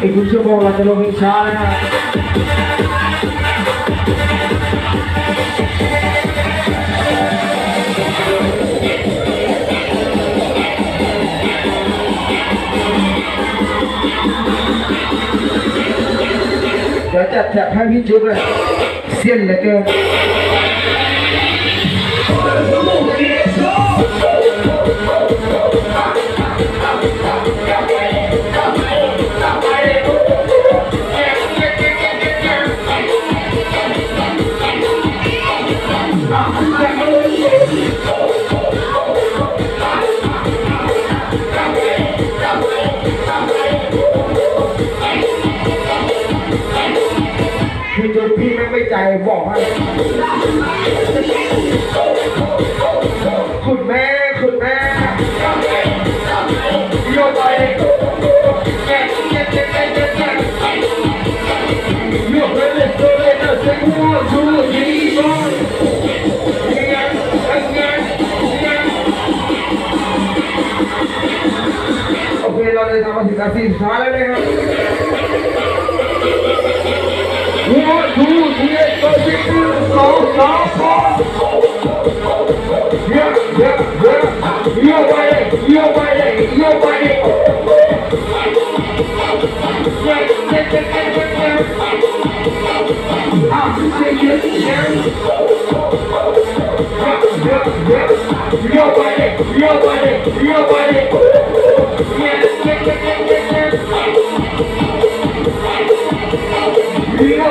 อีกครึ่งชั่วโมงเราจะลงช้าแล้วเดี๋ยวจัดแถบให้พี่จุ๊บเลยเสี้ยนเหลือเกิน พี่ๆพี่ไม่ไม่ใจบอกให้คุณแม่คุณแม่โยกไปแกะแกะแกะแกะแกะแกะโยกไปเลยโยกไปเลยเซ็งหัวชูยี தொழிலாளர் தமது கசி சாலனைகள் Nobody, nobody, nobody.